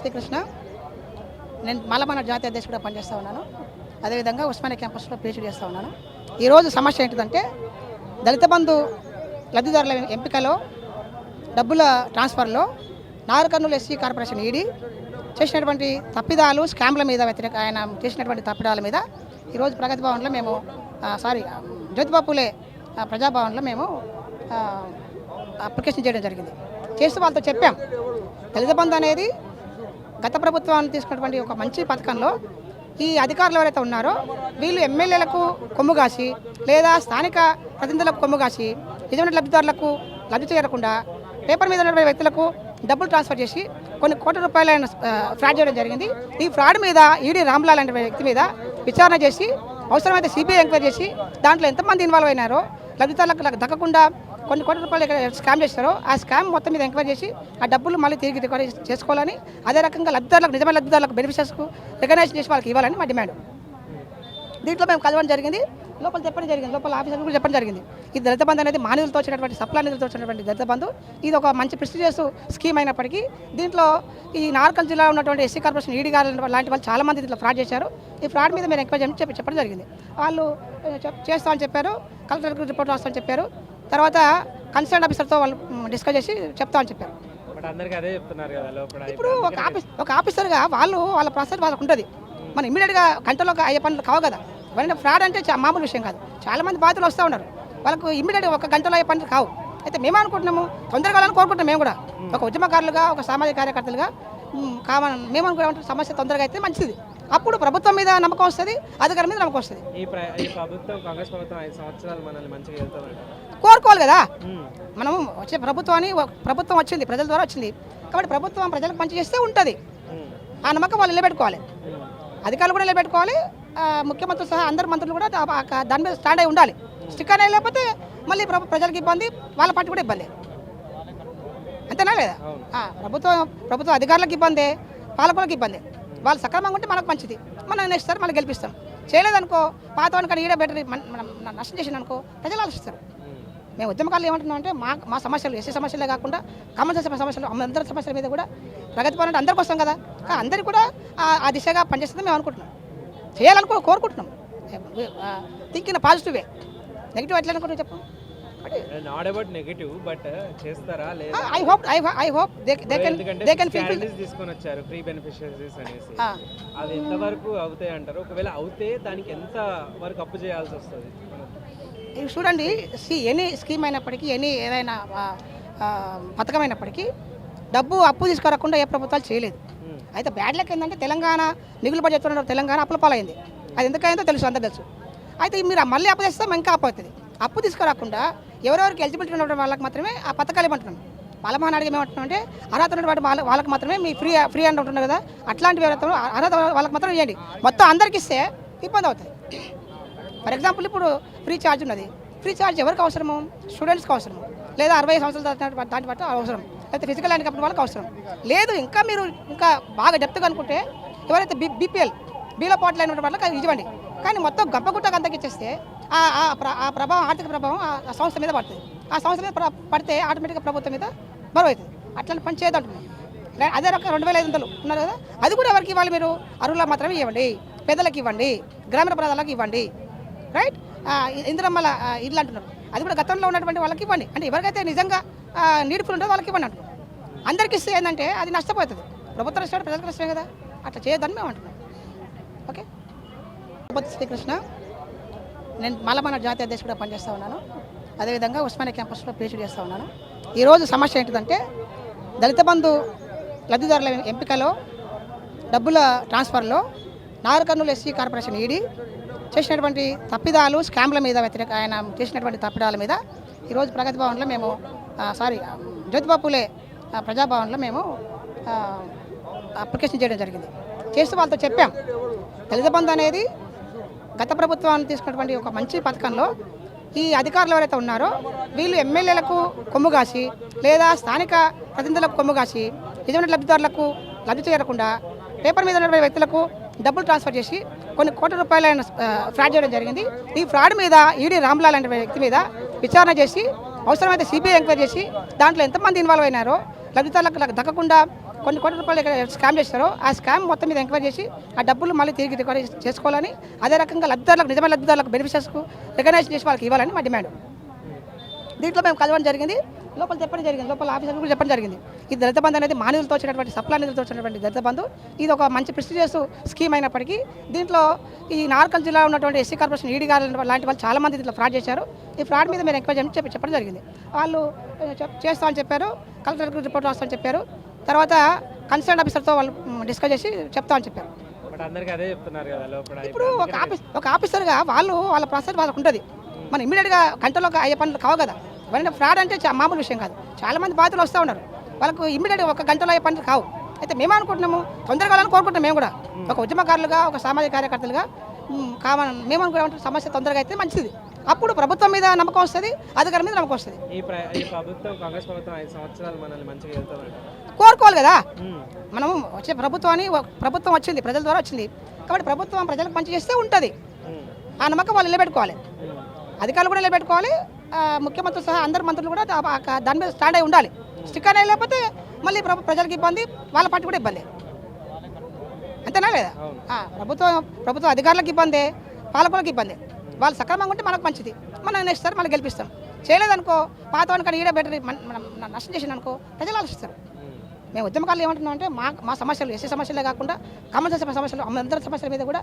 శ్రీకృష్ణ. నేను మల్లమన్న జాతీయ అధ్యక్షుడిగా పనిచేస్తూ ఉన్నాను. అదేవిధంగా ఉస్మానియా క్యాంపస్లో పీహెచ్డీ చేస్తూ ఉన్నాను. ఈరోజు సమస్య ఏంటిదంటే దళిత బంధు లబ్ధిదారుల ఎంపికలో డబ్బుల ట్రాన్స్ఫర్లో నాగర్కర్నూలు ఎస్సీ కార్పొరేషన్ ఈడీ చేసినటువంటి తప్పిదాలు స్కామ్ల మీద వ్యతిరేక ఆయన చేసినటువంటి తప్పిదాల మీద ఈరోజు ప్రగతి భవన్లో మేము సారీ జ్యోతిబాపులే ప్రజాభవన్లో మేము అప్లికేషన్ చేయడం జరిగింది. చేస్తూ వాళ్ళతో చెప్పాం. దళిత బంధు అనేది గత ప్రభుత్వాన్ని తీసుకున్నటువంటి ఒక మంచి పథకంలో ఈ అధికారులు ఎవరైతే ఉన్నారో వీళ్ళు ఎమ్మెల్యేలకు కొమ్ము కాసి లేదా స్థానిక ప్రతినిధులకు కొమ్ము కాసి నిజమైన లబ్ధిదారులకు లబ్ధి చేరకుండా పేపర్ మీద ఉన్నటువంటి వ్యక్తులకు డబ్బులు ట్రాన్స్ఫర్ చేసి కొన్ని కోట్ల రూపాయల ఫ్రాడ్ చేయడం జరిగింది. ఈ ఫ్రాడ్ మీద ఈడీ రామ్లాల్ అనే వ్యక్తి మీద విచారణ చేసి అవసరమైతే సిబిఐ ఎంక్వైరీ చేసి దాంట్లో ఎంతమంది ఇన్వాల్వ్ అయినారో లబ్ధిదారులకు దక్కకుండా కొన్ని కోట్ల రూపాయలు ఇక్కడ స్కామ్ చేస్తారు ఆ స్కామ్ మొత్తం మీద ఎంక్వైరీ చేసి ఆ డబ్బులు మళ్ళీ తిరిగి రికవరీ చేసుకోవాలని అదే రకంగా లబ్ధిదారులకు నిజమైన లబ్ధిదారులకు బెనిఫిషియర్స్కు రికగ్నైజ్ చేసి వాళ్ళకి ఇవ్వాలని మా డిమాండ్. దీంట్లో మేము కలవడం జరిగింది. లోపల చెప్పడం జరిగింది. లోపల ఆఫీసర్ కూడా చెప్పడం జరిగింది. ఈ దళిత బంధు అనేది మానవులతో వచ్చినటువంటి సప్లా నిధులతో వచ్చినటువంటి దళిత బంధు. ఇది ఒక మంచి ప్రెస్టీజియస్ స్కీమ్ అయినప్పటికీ దీంట్లో ఈ నార్కల్ జిల్లా ఉన్నటువంటి ఎస్సీ కార్పొరేషన్ ఈడీ గారు లాంటి వాళ్ళు చాలా మంది దీంట్లో ఫ్రాడ్ చేశారు. ఈ ఫ్రాడ్ మీద మీరు ఎంక్వైరీ చెప్పి చెప్పడం జరిగింది. వాళ్ళు చెప్- చేస్తామని చెప్పారు. కలెక్టర్కి రిపోర్ట్ రాస్తామని చెప్పారు. తర్వాత కన్సర్న్ ఆఫీసర్తో వాళ్ళు డిస్కస్ చేసి చెప్తామని చెప్పారు. ఇప్పుడు ఒక ఆఫీస్ ఒక ఆఫీసర్గా వాళ్ళు వాళ్ళ ప్రాసెస్ వాళ్ళకు ఉంటుంది. మనం ఇమీడియట్గా గంటలో అయ్యే పనులు కావు కదా. ఇవన్నీ ఫ్రాడ్ అంటే మామూలు విషయం కాదు. చాలా మంది బాధితులు వస్తూ ఉన్నారు. వాళ్ళకు ఇమీడియట్గా ఒక గంటలో అయ్యే పనులు కావు. అయితే మేము అనుకుంటున్నాము తొందరగా కావాలని కోరుకుంటున్నాం మేము కూడా. ఒక ఉద్యమకారులుగా ఒక సామాజిక కార్యకర్తలుగా కావాలని మేము అనుకుంటాం సమస్య తొందరగా అయితే మంచిది. అప్పుడు ప్రభుత్వం మీద నమ్మకం వస్తుంది అధికారం మీద నమ్మకం వస్తుంది. ఈ ప్ర ఈ ప్రభుత్వం కాంగ్రెస్ ప్రభుత్వం ఐదు సంవత్సరాలు మనల్ని మంచిగా వెళ్తామంట కోరుకోవాలి కదా. మనం వచ్చే ప్రభుత్వాన్ని ప్రభుత్వం వచ్చింది ప్రజల ద్వారా వచ్చింది. కాబట్టి ప్రభుత్వం ప్రజలకు మంచి చేస్తే ఉంటుంది. ఆ నమ్మకం వాళ్ళు నిలబెట్టుకోవాలి. అధికారులు కూడా నిలబెట్టుకోవాలి. ఆ, ముఖ్యమంత్రి సహా అందరు మంత్రులు కూడా దాని మీద స్టాండ్ అయి ఉండాలి. స్టిక్ అనేది లేకపోతే మళ్ళీ ప్రభు ప్రజలకు ఇబ్బంది వాళ్ళ పార్టీ కూడా ఇబ్బంది. అంతేనా లేదా? ప్రభుత్వం ప్రభుత్వ అధికారులకు ఇబ్బంది పాలకులకు ఇబ్బంది. వాళ్ళు సక్రమంగా ఉంటే మనకు మంచిది. మనం నెక్స్ట్ సార్ మళ్ళీ గెలిపిస్తాం. చేయలేదనుకో పాత వానికి ఈడ బెటర్ మనం నష్టం చేసింది అనుకో ప్రజలు ఆలోచిస్తారు. మేము ఉద్యమకాలు ఏమంటున్నాం అంటే మా మా సమస్యలు ఎస్సీ సమస్యలే కాకుండా కామన్ సెన్స్ సమస్యలు అందరి సమస్యల మీద కూడా ప్రగతి పనులు అంటే అందరికి వస్తాం కదా. అందరికి కూడా ఆ- దిశగా పనిచేస్తుంది మేము అనుకుంటున్నాం. చేయాలనుకో కోరుకుంటున్నాం. థింకింగ్ పాజిటివ్ వే నెగిటివ్ ఎట్లా అనుకుంటున్నాం చెప్పు. నాట్ అబౌట్ నెగిటివ్ బట్ చేస్తారా లేదా? I hope I I hope they they can ఎందుకంటే దే కెన్ ఫీల్ guarantees తీసుకొని వచ్చారు ఫ్రీ బెనిఫిషరీస్ అనేసి. అది ఎంతవరకు అవుతాయి అంటారు? ఒకవేళ అవుతే దానికి ఎంత వరకు అప్పు చేయాల్సి వస్తుంది? చూడండి సి ఎనీ స్కీమ్ అయినప్పటికీ ఎనీ ఏదైనా పథకమైనప్పటికీ పథకం అయినప్పటికీ డబ్బు అప్పు తీసుకురాకుండా ఏ ప్రభుత్వాలు చేయలేదు. అయితే బ్యాడ్ లెక్క ఏంటంటే తెలంగాణ నిగులు బడ్జెట్ తెలంగాణ అప్పుల పాలైంది అది ఎందుకైందో తెలుసు అందరు తెలుసు. అయితే మీరు మళ్ళీ అప్పు తెస్తే ఇంకా అప్పు అవుతుంది. అప్పు తీసుకురాకుండా ఎవరెవరికి ఎలిజిబిలిటీ ఉన్న వాళ్ళకి మాత్రమే ఆ పథకాలు ఇవ్వమంటున్నాం. పాలమహాన్ అడిగి ఏమంటున్నాం అంటే అర్హత ఉన్నటువంటి వాళ్ళ వాళ్ళకి మాత్రమే మీ ఫ్రీ ఫ్రీ అని ఉంటున్నారు కదా అట్లాంటివి అర్హత వాళ్ళకి మాత్రం ఇవ్వండి. మొత్తం అందరికి ఇస్తే ఇబ్బంది అవుతుంది. ఫర్ ఎగ్జాంపుల్ ఇప్పుడు ఫ్రీ ఛార్జ్ ఉన్నది. ఫ్రీ ఛార్జ్ ఎవరికి అవసరము? స్టూడెంట్స్కి అవసరము. లేదా అరవై సంవత్సరాలు దాటిన దాటి పట్ల అవసరం. లేకపోతే ఫిజికల్ హ్యాండిక్యాప్ వాళ్ళకి అవసరం. లేదు ఇంకా మీరు ఇంకా బాగా డెప్త్గా అనుకుంటే ఎవరైతే బి బీపీఎల్ బీలో పాటలు అయిన వాళ్ళకి ఇవ్వండి కానీ మొత్తం గొప్ప అంతకి ఇచ్చేస్తే ఆ ఆ ప్రభావం ఆర్థిక ప్రభావం ఆ సంస్థ మీద పడుతుంది. ఆ సంస్థ మీద పడితే ఆటోమేటిక్గా ప్రభుత్వం మీద బరువు అవుతుంది అట్లాంటి పని చేయదంటున్నాం అదే రకం రెండు వేల ఐదు వందలు ఉన్నారు కదా అది కూడా ఎవరికి ఇవ్వాలి మీరు? అర్హులకు మాత్రమే ఇవ్వండి. పేదలకు ఇవ్వండి. గ్రామీణ ప్రాంతాలకు ఇవ్వండి. రైట్? ఇందిరమ్మల ఇల్లు అంటున్నారు. అది కూడా గతంలో ఉన్నటువంటి వాళ్ళకి ఇవ్వండి. అంటే ఎవరికైతే నిజంగా నీడుపులు ఉంటుందో వాళ్ళకి ఇవ్వండి అంటున్నారు. అందరికి ఇస్తే ఏంటంటే అది నష్టపోతుంది. ప్రభుత్వం నష్టం ప్రజలకు నష్టమే కదా. అట్లా చేయొద్దని మేము అంటున్నాం. ఓకే? తిరుపతి శ్రీకృష్ణ నేను మలమన జాతీయ అధ్యక్షుడిగా పనిచేస్తూ ఉన్నాను. అదేవిధంగా ఉస్మానియా క్యాంపస్లో పీహెచ్డీ చేస్తూ ఉన్నాను. ఈరోజు సమస్య ఏంటిదంటే దళిత బంధు లబ్ధిదారుల ఎంపికలో డబ్బుల ట్రాన్స్ఫర్లో నాగర్కర్నూలు ఎస్సీ కార్పొరేషన్ ఈడీ చేసినటువంటి తప్పిదాలు స్కామ్ల మీద వ్యతిరేక ఆయన చేసినటువంటి తప్పిదాల మీద ఈరోజు ప్రగతి భవన్లో మేము సారీ జ్యోతిబాపులే ప్రజాభవన్లో మేము అప్లికేషన్ చేయడం జరిగింది. చేస్తూ వాళ్ళతో చెప్పాం. దళిత బంధు అనేది గత ప్రభుత్వాన్ని తీసుకున్నటువంటి ఒక మంచి పథకంలో ఈ అధికారులు ఎవరైతే ఉన్నారో వీళ్ళు ఎమ్మెల్యేలకు కొమ్ము కాసి లేదా స్థానిక ప్రతినిధులకు కొమ్ము కాసి నిజమైన లబ్ధిదారులకు లబ్ధి చేరకుండా పేపర్ మీద ఉన్న వ్యక్తులకు డబ్బులు ట్రాన్స్ఫర్ చేసి కొన్ని కోట్ల రూపాయల ఫ్రాడ్ చేయడం జరిగింది. ఈ ఫ్రాడ్ మీద ఈడీ రామ్లాల్ అనే వ్యక్తి మీద విచారణ చేసి అవసరమైతే సిబిఐ ఎంక్వైరీ చేసి దాంట్లో ఎంతమంది ఇన్వాల్వ్ అయినారో లబ్ధిదారులకు దక్కకుండా కొన్ని కోట్ల రూపాయలు స్కామ్ చేస్తారో ఆ స్కామ్ మొత్తం మీద ఎంక్వైరీ చేసి ఆ డబ్బులు మళ్ళీ తిరిగి రికవరీ చేసుకోవాలని అదే రకంగా లబ్ధిదారులకు నిజమైన లబ్ధిదారులకు బెనిఫిషియర్స్కు రికగ్నైజ్ చేసి వాళ్ళకి ఇవ్వాలని మా డిమాండ్. దీంట్లో మేము కలవడం జరిగింది. లోపల చెప్పడం జరిగింది. లోపల ఆఫీసర్ కూడా చెప్పడం జరిగింది. ఈ దళిత బంధు అనేది మానవులతో వచ్చినటువంటి సప్లా నిధులతో వచ్చినటువంటి దళిత బంధు. ఇది ఒక మంచి ప్రెస్టీజియస్ స్కీమ్ అయినప్పటికీ దీంట్లో ఈ నార్కల్ జిల్లా ఉన్నటువంటి ఎస్సీ కార్పొరేషన్ ఈడీ గారు లాంటి వాళ్ళు చాలా మంది దీంట్లో ఫ్రాడ్ చేశారు. ఈ ఫ్రాడ్ మీద మీరు ఎంక్వైరీ చేయమని చెప్పి చెప్పడం జరిగింది. వాళ్ళు చేస్తామని చెప్పారు. కలెక్టర్కి రిపోర్ట్ రాస్తామని చెప్పారు. తర్వాత కన్సర్న్ ఆఫీసర్తో వాళ్ళు డిస్కస్ చేసి చెప్తామని చెప్పారు. ఇప్పుడు ఒక ఆఫీస్ ఒక ఆఫీసర్గా వాళ్ళు వాళ్ళ ప్రాసెస్ వాళ్ళకు ఉంటుంది. మన ఇమీడియట్గా గంటలో అయ్యే పనులు కావు కదా. ఇవన్నీ ఫ్రాడ్ అంటే మామూలు విషయం కాదు. చాలా మంది బాధితులు వస్తూ ఉన్నారు. వాళ్ళకు ఇమీడియట్గా ఒక గంటలో అయ్యే పనులు కావు. అయితే మేము అనుకుంటున్నాము తొందరగా వాళ్ళని కోరుకుంటున్నాం మేము కూడా. ఒక ఉద్యమకారులుగా ఒక సామాజిక కార్యకర్తలుగా కామన్ మేము అనుకునే సమస్య తొందరగా అయితే మంచిది. అప్పుడు ప్రభుత్వం మీద నమ్మకం వస్తుంది అధికారం మీద నమ్మకం వస్తుంది. కోరుకోవాలి కదా? మనం వచ్చే ప్రభుత్వాన్ని ప్రభుత్వం వచ్చింది ప్రజల ద్వారా వచ్చింది. కాబట్టి ప్రభుత్వం ప్రజలకు మంచి చేస్తే ఉంటుంది. ఆ నమ్మకం వాళ్ళు నిలబెట్టుకోవాలి. అధికారులు కూడా నిలబెట్టుకోవాలి ముఖ్యమంత్రి సహా అందరు మంత్రులు కూడా దాని మీద స్టాండ్ అయి ఉండాలి. స్టిక్ అనే లేకపోతే మళ్ళీ ప్రభు ప్రజలకు ఇబ్బంది వాళ్ళ పార్టీ కూడా ఇబ్బంది. అంతేనా లేదా? ఆ, ప్రభుత్వం ప్రభుత్వ అధికారులకు ఇబ్బంది పాలకులకు ఇబ్బంది. వాళ్ళు సక్రమంగా ఉంటే మనకు మంచిది. మనం నెక్స్ట్ సార్ మళ్ళీ గెలిపిస్తాం. చేయలేదనుకో పాత వాడికన్నా ఈడే బెటర్ మనం నష్టం చేసిన అనుకో ప్రజలు ఆలోచిస్తారు. మేము ఉద్యమకాలు ఏమంటున్నాం అంటే మా మా సమస్యలు ఎస్సీ సమస్యలే కాకుండా కామన్ సెన్స్ సమస్యలు అందరి సమస్యల మీద కూడా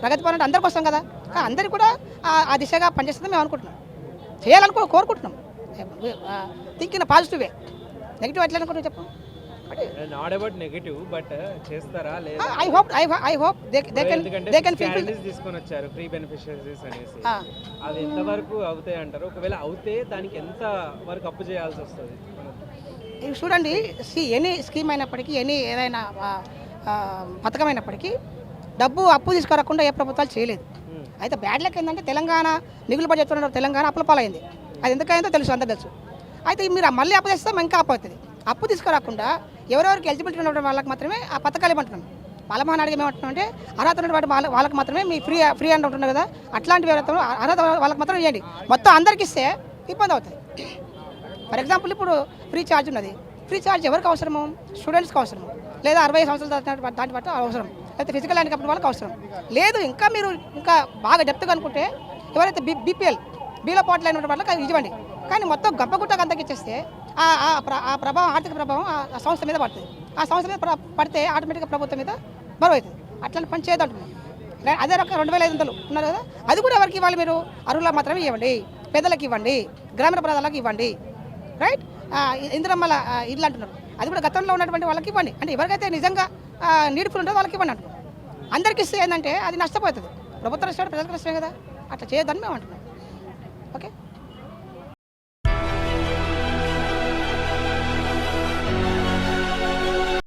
ప్రగతి పనులు అందరి కోసం వస్తాం కదా. అందరికీ కూడా ఆ- ఆ దిశగా పనిచేస్తుంది మేము అనుకుంటున్నాం. చేయాలనుకో కోరుకుంటున్నాం. థింకింగ్ పాజిటివే. నెగిటివ్ ఎట్లా అనుకుంటున్నాం చెప్పు. నాట్ అబౌట్ నెగిటివ్ బట్ చేస్తారా లేదా? I hope I I hope they they can ఎందుకంటే దే కెన్ ఫిల్ క్యాండిడేట్స్ తీసుకొని వచ్చారు ఫ్రీ బెనిఫిషియరీస్ అనేసి. అది ఎంతవరకు అవుతాయి అంటారు? ఒకవేళ అవుతే దానికి ఎంత వరకు అప్పు చేయాల్సి వస్తుంది? చూడండి సి ఎనీ స్కీమ్ అయినప్పటికీ ఎనీ ఏదైనా పథకం అయినప్పటికీ డబ్బు అప్పు తీసుకురాకుండా ఏ ప్రభుత్వాలు చేయలేదు. అయితే బ్యాడ్ లక్ ఏంటంటే తెలంగాణ మిగులు బడ్జెట్ చెప్తున్నారు తెలంగాణ అప్పుల పాలైంది. అది ఎందుకైందో తెలుసు అందరు తెలుసు. అయితే మీరు మళ్ళీ అప్పు తెస్తే ఇంకా అప్పు అవుతుంది. అప్పు తీసుకురాకుండా ఎవరెవరికి ఎలిజిబిలిటీ ఉన్న వాళ్ళకి మాత్రమే ఆ పథకాలు ఇవ్వమంటున్నాం. వాళ్ళ మహానాడికి ఏమంటున్నాం అంటే అర్హత ఉన్నటువంటి వాళ్ళ వాళ్ళకి మాత్రమే మీ ఫ్రీ ఫ్రీ అని ఉంటున్నారు కదా అట్లాంటివి ఎవరైతే అర్హత వాళ్ళకి మాత్రం ఇవ్వండి. మొత్తం అందరికి ఇస్తే ఇబ్బంది అవుతుంది. ఫర్ ఎగ్జాంపుల్ ఇప్పుడు ఫ్రీ ఛార్జ్ ఉన్నది. ఫ్రీ ఛార్జ్ ఎవరికి అవసరము? స్టూడెంట్స్కి అవసరము. లేదా అరవై సంవత్సరాలు దాటి దాటి అవసరం. లేకపోతే ఫిజికల్ హ్యాండిక్యాప్ వాళ్ళకి అవసరం. లేదు ఇంకా మీరు ఇంకా బాగా డెప్త్గా అనుకుంటే ఎవరైతే బి బీపీఎల్ బీలో పాటలు అయిన వాళ్ళకి ఇవ్వండి. కానీ మొత్తం గబ్బగుట్టకు అంతకి ఇచ్చేస్తే ఆ ఆ ప్రభావం ఆర్థిక ప్రభావం ఆ సంస్థ మీద పడుతుంది. ఆ సంస్థ మీద పడితే ఆటోమేటిక్గా ప్రభుత్వం మీద బరువు అవుతుంది అట్లాంటి పని చేయదంటున్నాం అదే రకం రెండు వేల ఐదు వందలు ఉన్నారు కదా అది కూడా ఎవరికి ఇవ్వాలి మీరు? అరువులకు మాత్రమే ఇవ్వండి. పేదలకు ఇవ్వండి. గ్రామీణ ప్రాంతాలకు ఇవ్వండి. రైట్? ఇందిరమ్మల ఇల్లు అంటున్నారు. అది కూడా గతంలో ఉన్నటువంటి వాళ్ళకి ఇవ్వండి. అంటే ఎవరికైతే నిజంగా నీడ్ఫుల్ ఉంటుందో వాళ్ళకి ఇవ్వండి అంటున్నాం. అందరికీ ఇస్తే ఏంటంటే అది నష్టపోతుంది. ప్రభుత్వం నష్టపోతే ప్రజలకు నష్టమే కదా. అట్లా చేయొద్దని మేము అంటున్నాం. ఓకే?